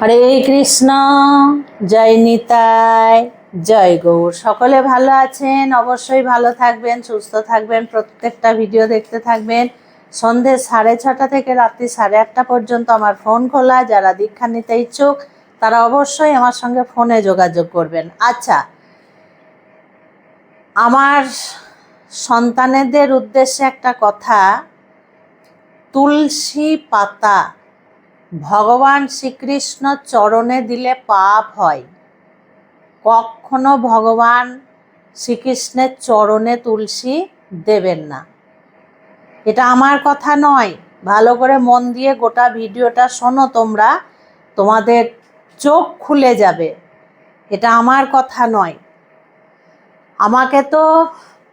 হরে কৃষ্ণ, জয় নিতাই, জয় গৌর। সকলে ভালো আছেন, অবশ্যই ভালো থাকবেন, সুস্থ থাকবেন, প্রত্যেকটা ভিডিও দেখতে থাকবেন। সন্ধে সাড়ে ছটা থেকে রাত্রি সাড়ে আটটা পর্যন্ত আমার ফোন খোলা। যারা দীক্ষা নিতে ইচ্ছুক, তারা অবশ্যই আমার সঙ্গে ফোনে যোগাযোগ করবেন। আচ্ছা আমার সন্তানেদের উদ্দেশ্যে একটা কথা। তুলসী পাতা ভগবান শ্রীকৃষ্ণ চরণে দিলে পাপ হয়। কখনো ভগবান শ্রীকৃষ্ণের চরণে তুলসী দেবেন না। এটা আমার কথা নয়। ভালো করে মন দিয়ে গোটা ভিডিওটা শোনো তোমরা। তোমাদের চোখ খুলে যাবে। এটা আমার কথা নয়। আমাকে তো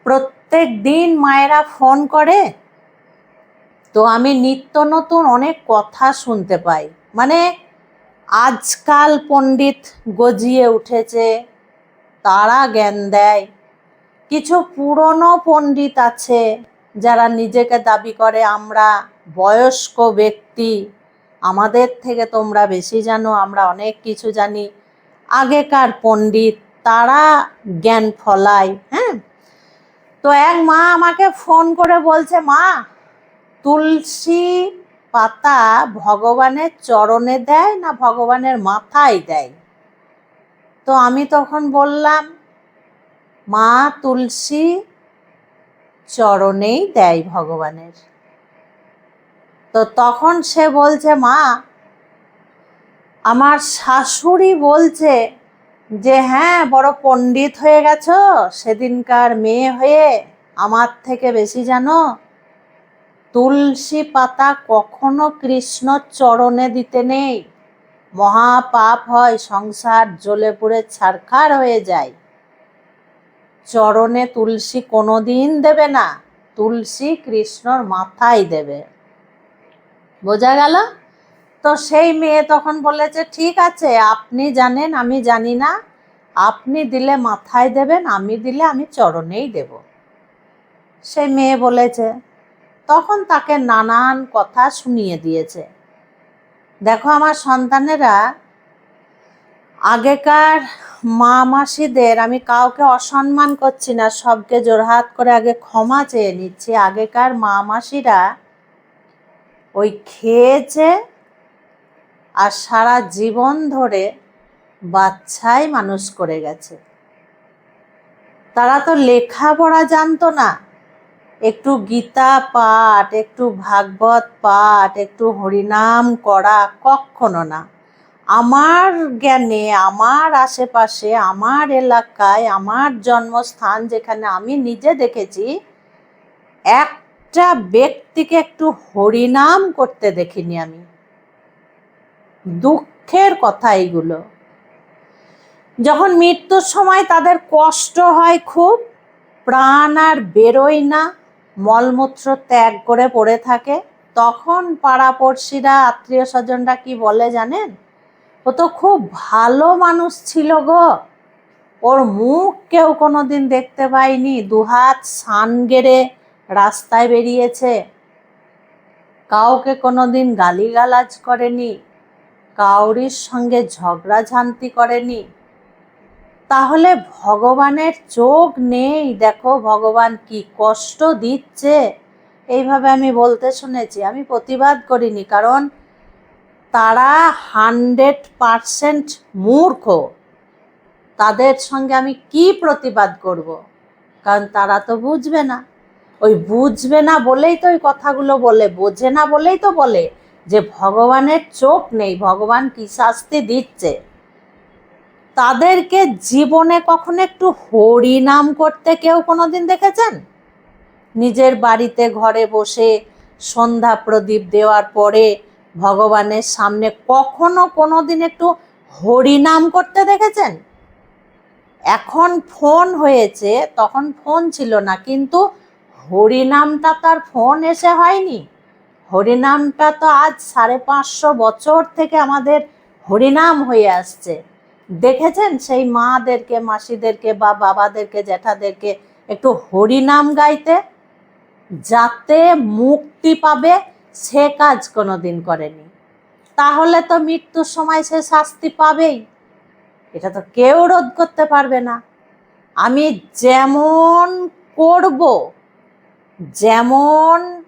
প্রত্যেক দিন মায়েরা ফোন করে তো আমি নিত্য নতুন অনেক কথা শুনতে পাই। মানে আজকাল পণ্ডিত গজিয়ে উঠেছে, তারা জ্ঞান দেয়। কিছু পুরনো পণ্ডিত আছে যারা নিজেকে দাবি করে, আমরা বয়স্ক ব্যক্তি, আমাদের থেকে তোমরা বেশি জানো, আমরা অনেক কিছু জানি। আগেকার পণ্ডিত, তারা জ্ঞান ফলায় হ্যাঁ? তো এক মা আমাকে ফোন করে বলছে, মা তুলসী পাতা ভগবানের চরণে দেয় না ভগবানের মাথায় দেয়? তো আমি তখন বললাম, মা তুলসী চরণেই দেয় ভগবানের। তো তখন সে বলছে, মা, আমার শাশুড়ি বলছে যে হ্যাঁ বড় পণ্ডিত হয়ে গেছো, সেদিনকার মেয়ে হয়ে আমার থেকে বেশি জানো তুলসী পাতা কখনো কৃষ্ণ চরণে দিতে নেই। মহা পাপ হয়, সংসার জ্বলে পুড়ে ছারখার হয়ে যায়। চরণে তুলসী কোনোদিন দেবে না, তুলসী কৃষ্ণর মাথায় দেবে। বোঝা গেল? তো সেই মেয়ে তখন বলেছে ঠিক আছে, আপনি জানেন, আমি জানি না। আপনি দিলে মাথায় দেবেন, আমি দিলে আমি চরণেই দেব। সেই মেয়ে বলেছে তখন তাকে নানান কথা শুনিয়ে দিয়েছে। দেখো আমার সন্তানেরা, আগেকার মা মাসিদের আমি কাউকে অসম্মান করছি না, সবকে জোরহাত করে আগে ক্ষমা চেয়ে নিচ্ছি। আগেকার মা মাসিরা ওই খেয়েছে আর সারা জীবন ধরে বাচ্চাই মানুষ করে গেছে। তারা তো লেখাপড়া জানতো না। একটু গীতা পাঠ, একটু ভাগবত পাঠ, একটু হরিনাম করা কখনো না। আমার জ্ঞানে, আমার আশেপাশে, আমার এলাকায়, আমার জন্মস্থান যেখানে আমি নিজে দেখেছি, একটা ব্যক্তিকে একটু হরিনাম করতে দেখিনি আমি। দুঃখের কথা এইগুলো। যখন মৃত্যুর সময় তাদের কষ্ট হয় খুব, প্রাণ আর বেরোয় না। মলমূত্র ত্যাগ করে পড়ে থাকে, তখন পাড়াপড়শিরা আত্মীয় স্বজনরা কি বলে জানেন? ও তো খুব ভালো মানুষ ছিল গো। ওর মুখ কেউ কোনো দিন দেখতে পায়নি, দুহাত সান গেড়ে রাস্তায় বেরিয়েছে। কাউকে কোনো দিন গালিগালাজ করেনি, কাউরির সঙ্গে ঝগড়া ঝান্তি করেনি। তাহলে ভগবানের চোখ নেই। দেখো ভগবান কি কষ্ট দিচ্ছে। এইভাবে আমি বলতে শুনেছি। আমি প্রতিবাদ করিনি, কারণ তারা হান্ড্রেড পারসেন্ট মূর্খ। তাদের সঙ্গে আমি কি প্রতিবাদ করব। কারণ তারা তো বুঝবে না। ওই বুঝবে না বলেই তো ওই কথাগুলো বলে, বোঝে না বলেই তো বলে যে ভগবানের চোখ নেই। ভগবান কি শাস্তি দিচ্ছে? তাদেরকে জীবনে কখনো একটু হরি নাম করতে কেউ কোনো দিন দেখেছেন? নিজের বাড়িতে ঘরে বসে সন্ধ্যা প্রদীপ দেওয়ার পরে ভগবানের সামনে কখনো কোনো দিন একটু হরিনাম করতে দেখেছেন? এখন ফোন হয়েছে, তখন ফোন ছিল না, কিন্তু হরিনামটা তার ফোন এসে হয়নি। হরিনামটা তো আজ সাড়ে পাঁচশো বছর থেকে আমাদের হরিনাম হয়ে আসছে। দেখেছেন? সেই মাদেরকে, মাসিদেরকে বা বাবাদেরকে, জ্যাঠাদেরকে একটু হরিনাম গাইতে, যাতে মুক্তি পাবে, সে কাজ কোনো দিন করেনি। তাহলে তো মৃত্যুর সময় সে শাস্তি পাবেই। এটা তো কেউ রোধ করতে পারবে না। আমি যেমন করব, যেমন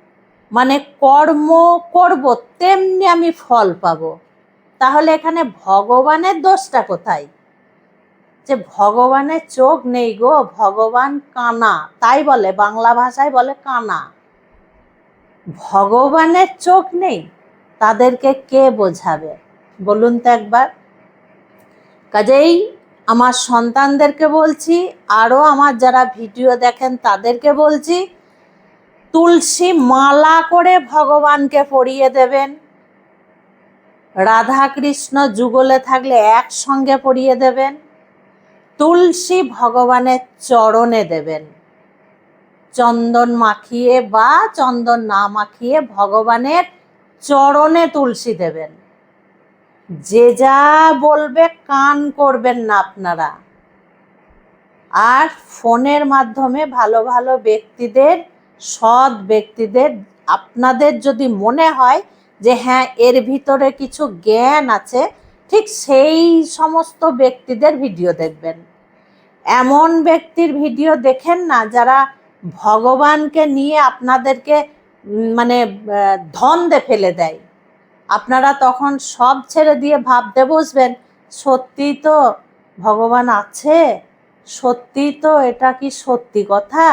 মানে কর্ম করব, তেমনি আমি ফল পাবো। তাহলে এখানে ভগবানের দোষটা কোথায়? যে ভগবানের চোখ নেই গো, ভগবান কানা। তাই বলে, বাংলা ভাষায় বলে কানা। ভগবানের চোখ নেই, তাদেরকে কে বোঝাবে? বলুন তো একবার। কাজেই আমার সন্তানদেরকে বলছি আরও আমার যারা ভিডিও দেখেন তাদেরকে বলছি, তুলসী মালা করে ভগবানকে পরিয়ে দেবেন। রাধা কৃষ্ণ যুগলে থাকলে একসঙ্গে পরিয়ে দেবেন। তুলসী ভগবানের চরণে দেবেন। চন্দন মাখিয়ে বা চন্দন না মাখিয়ে ভগবানের চরণে তুলসী দেবেন। যে যা বলবে কান করবেন না আপনারা। আর ফোনের মাধ্যমে ভালো ভালো ব্যক্তিদের, সৎ ব্যক্তিদের, আপনাদের যদি মনে হয় যে হ্যাঁ এর ভিতরে কিছু জ্ঞান আছে, ঠিক সেই সমস্ত ব্যক্তিদের ভিডিও দেখবেন। এমন ব্যক্তির ভিডিও দেখেন না যারা ভগবানকে নিয়ে আপনাদেরকে মানে ধন্দে ফেলে দেয়। আপনারা তখন সব ছেড়ে দিয়ে ভাবতে বসবেন, সত্যি তো ভগবান আছে? সত্যি তো এটা কি সত্যি কথা?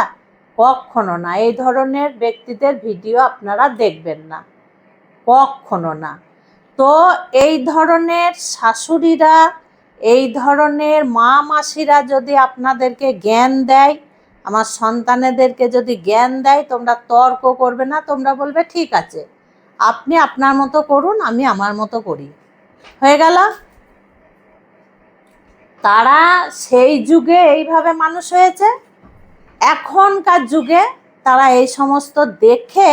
কখনো না। এই ধরনের ব্যক্তিদের ভিডিও আপনারা দেখবেন না। কখনো না। তো এই ধরনের শাশুড়িরা, এই ধরনের মা মাসিরা যদি আপনাদেরকে জ্ঞান দেয়, আমার সন্তানেদেরকে যদি জ্ঞান দেয়, তোমরা তর্ক করবে না, তোমরা বলবে, ঠিক আছে, আপনি আপনার মতো করুন, আমি আমার মতো করি। হয়ে গেল? তারা সেই যুগে এইভাবে মানুষ হয়েছে। এখনকার যুগে তারা এই সমস্ত দেখে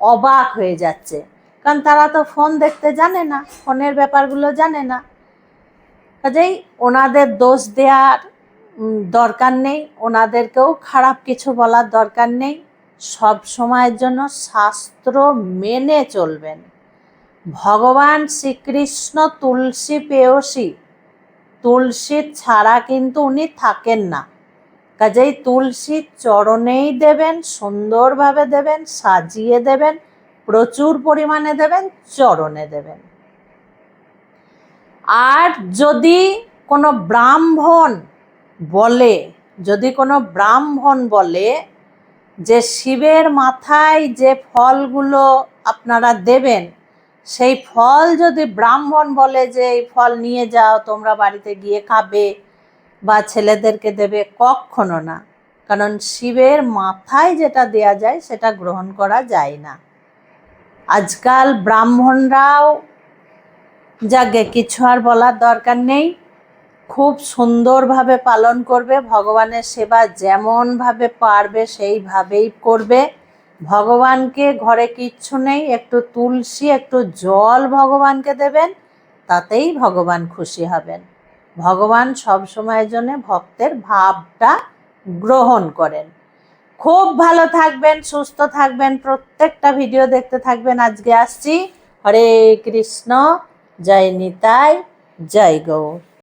অবাক হয়ে যাচ্ছে। কারণ তারা তো ফোন দেখতে জানে না, ফোনের ব্যাপারগুলো জানে না। কাজেই ওনাদের দোষ দেওয়ার দরকার নেই। ওনাদেরকেও খারাপ কিছু বলার দরকার নেই। সব সময়ের জন্য শাস্ত্র মেনে চলবেন। ভগবান শ্রীকৃষ্ণ তুলসী পেয়সী তুলসী ছাড়া কিন্তু উনি থাকেন না। কাজেই তুলসী চরণেই দেবেন, সুন্দরভাবে দেবেন, সাজিয়ে দেবেন। প্রচুর পরিমাণে দেবেন, চরণে দেবেন। আর যদি কোনো ব্রাহ্মণ বলে, যদি কোনো ব্রাহ্মণ বলে যে শিবের মাথায় যে ফলগুলো আপনারা দেবেন, সেই ফল যদি ব্রাহ্মণ বলে যে, এই ফল নিয়ে যাও, তোমরা বাড়িতে গিয়ে খাবে বা ছেলেদেরকে দেবে, কখনো না। কারণ শিবের মাথায় যেটা দেয়া যায়, সেটা গ্রহণ করা যায় না। আজকাল ব্রাহ্মণরাও যাকে কিছু আর বলার দরকার নেই। খুব সুন্দরভাবে পালন করবে, ভগবানের সেবা যেমনভাবে পারবে সেইভাবেই করবে। ভগবানকে ঘরে কিচ্ছু নেই, একটু তুলসী, একটু জল ভগবানকে দেবেন, তাতেই ভগবান খুশি হবেন। ভগবান সব সময়ের জন্য ভক্তের ভাবটা গ্রহণ করেন। খুব ভালো থাকবেন, সুস্থ থাকবেন, প্রত্যেকটা ভিডিও দেখতে থাকবেন। আজকে আসছি। হরে কৃষ্ণ, জয় নিতাই, জয় গৌর।